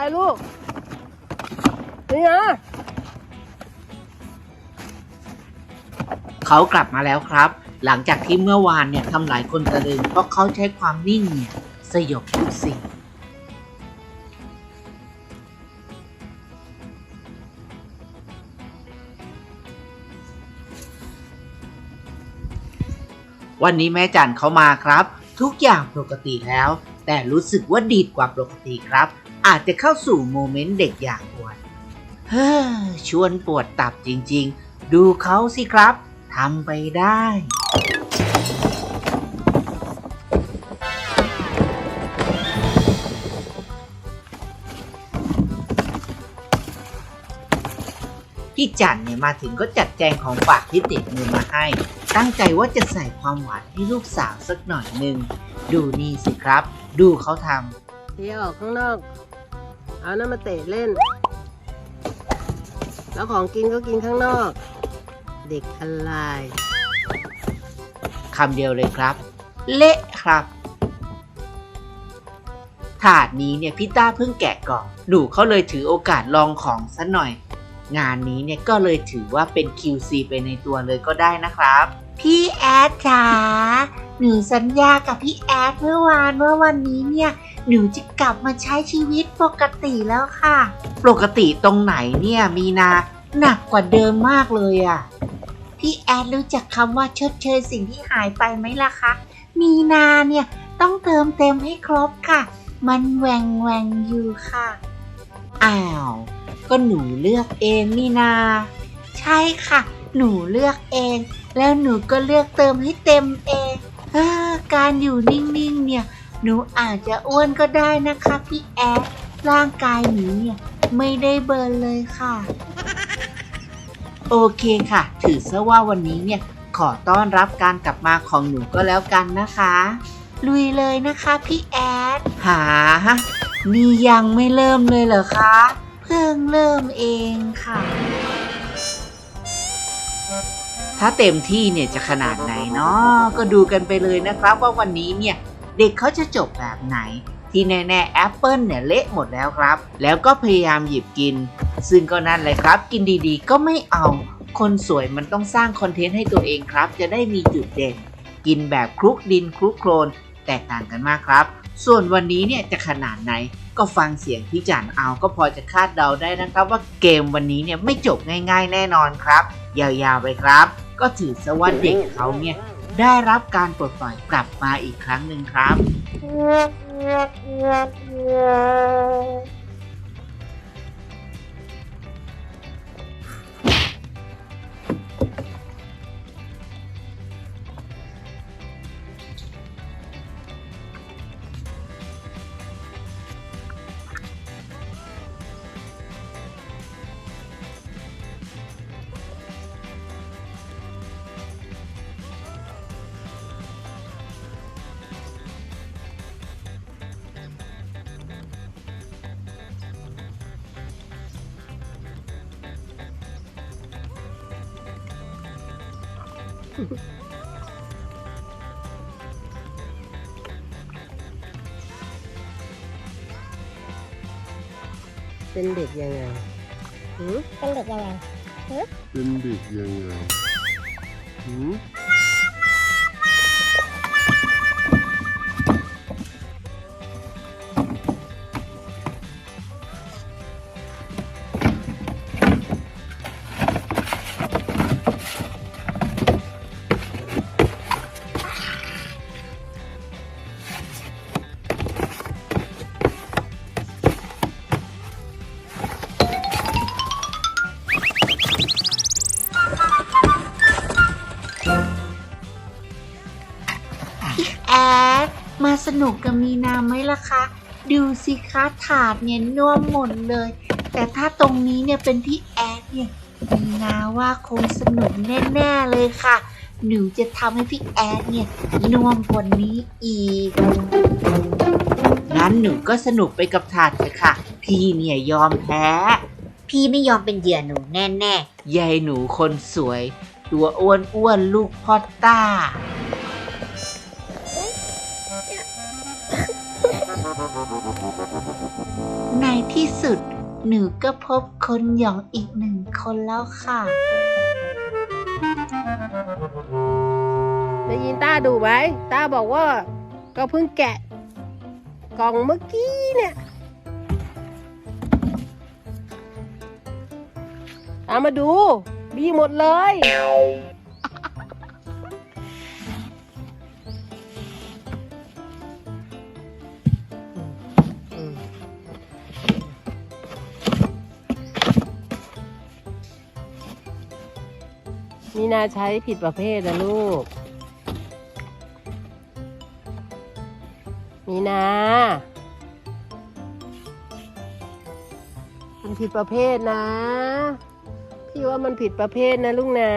ไปลูก นี่นะเขากลับมาแล้วครับ หลังจากที่เมื่อวานเนี่ยทำหลายคนตะลึงเพราะเขาใช้ความนิ่งเนี่ยสยบทุกสิ่ง วันนี้แม่จันเขามาครับ ทุกอย่างปกติแล้ว แต่รู้สึกว่าดีดกว่าปกติครับ อาจจะเข้าสู่โมเมนต์เด็กอยากปวดเฮ้อชวนปวดตับจริงๆ ดูเขาสิครับทำไปได้พี่จันเนี่ยมาถึงก็จัดแจงของฝากที่ติดมือมาให้ ตั้งใจว่าจะใส่ความหวานให้ลูกสาวสักหน่อยหนึ่ง ดูนี่สิครับ ดูเขาทำเที่ยวข้างนอก เอาน้ำมาเตะเล่น แล้วของกินก็กินข้างนอก เด็กอะไรำคำเดียวเลยครับ เละครับ ถาดนี้เนี่ยพี่ต้าเพิ่งแกะกล่องหนูเขาเลยถือโอกาสลองของซะหน่อย งานนี้เนี่ยก็เลยถือว่าเป็น QC ไปในตัวเลยก็ได้นะครับ พี่แอดจ๋าหนูสัญญากับพี่แอดเมื่อวานว่าวันนี้เนี่ย หนูจะกลับมาใช้ชีวิตปกติแล้วค่ะ ปกติตรงไหนเนี่ยมีนาหนักกว่าเดิมมากเลยอะ่ะ พี่แอดรู้จักคำว่าชดเชยสิ่งที่หายไปไหมล่ะคะ มีนาเนี่ยต้องเติมเต็มให้ครบค่ะ มันแหวงแหวงอยู่ค่ะ อ้าว ก็หนูเลือกเองนี่นา ใช่ค่ะ หนูเลือกเอง แล้วหนูก็เลือกเติมให้เต็มเองเออการอยู่นิ่งๆเนี่ย หนูอาจจะอ้วนก็ได้นะคะพี่แอดร่างกายหนูเนี่ยไม่ได้เบิร์นเลยค่ะ โอเคค่ะ ถือซะว่าวันนี้เนี่ยขอต้อนรับการกลับมาของหนูก็แล้วกันนะคะ ลุยเลยนะคะพี่แอด หา นี่ยังไม่เริ่มเลยเหรอคะ เพิ่งเริ่มเองค่ะ ถ้าเต็มที่เนี่ยจะขนาดไหนเนาะก็ดูกันไปเลยนะครับว่าวันนี้เนี่ย เด็กเขาจะจบแบบไหน ที่แน่ๆแอปเปิลเนี่ยเละหมดแล้วครับ แล้วก็พยายามหยิบกิน ซึ่งก็นั่นเลยครับ กินดีๆ ก็ไม่เอา คนสวยมันต้องสร้างคอนเทนต์ให้ตัวเองครับ จะได้มีจุดเด่น กินแบบคลุกดินคลุกโคลนแตกต่างกันมากครับ ส่วนวันนี้เนี่ยจะขนาดไหนก็ฟังเสียงพี่จันเอาก็พอจะคาดเดาได้นะครับ ว่าเกมวันนี้เนี่ยไม่จบง่าย ๆ แน่นอนครับ ยาวๆไปครับ ก็ถือซะว่าเด็กเขาเนี่ย ได้รับการปลดปล่อยกลับมาอีกครั้งหนึ่งครับ เป็นเด็กยังไงหือเป็นเด็กยังไงเป็นเด็กยังไงหืมแอ สนุกกับมีนาไหมล่ะคะ ดูสิคะถาดเนี่ยน่วมหมดเลย แต่ถ้าตรงนี้เนี่ยเป็นพี่แอดเนี่ยมีนาว่าคงสนุกแน่ๆเลยค่ะ หนูจะทำให้พี่แอดเนี่ยน่วมกว่านี้อีก งั้นหนูก็สนุกไปกับถาดเถอะค่ะ พี่เนี่ยยอมแพ้ พี่ไม่ยอมเป็นเหยื่อหนูแน่แน่ยายหนูคนสวย ตัวอ้วนอ้วนๆลูกพ่อต้า ที่สุด หนูก็พบคนหยองอีกหนึ่งคนแล้วค่ะ ได้ยินต้าดูไหมต้าบอกว่า ก็เพิ่งแกะ กล่องเมื่อกี้เนี่ยตามมาดูมีหมดเลย มีนาใช้ผิดประเภทนะลูก มีนา มันผิดประเภทนะ พี่ว่ามันผิดประเภทนะลูกนะ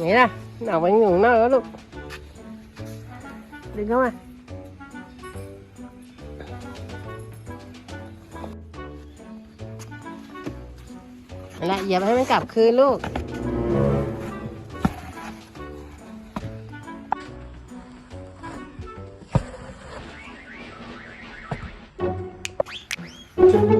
ไงล่ะหนักไปหนุ่งหน้าแล้วลูกดึงเข้ามาเอาละอย่าให้มันกลับคืนลูก Run.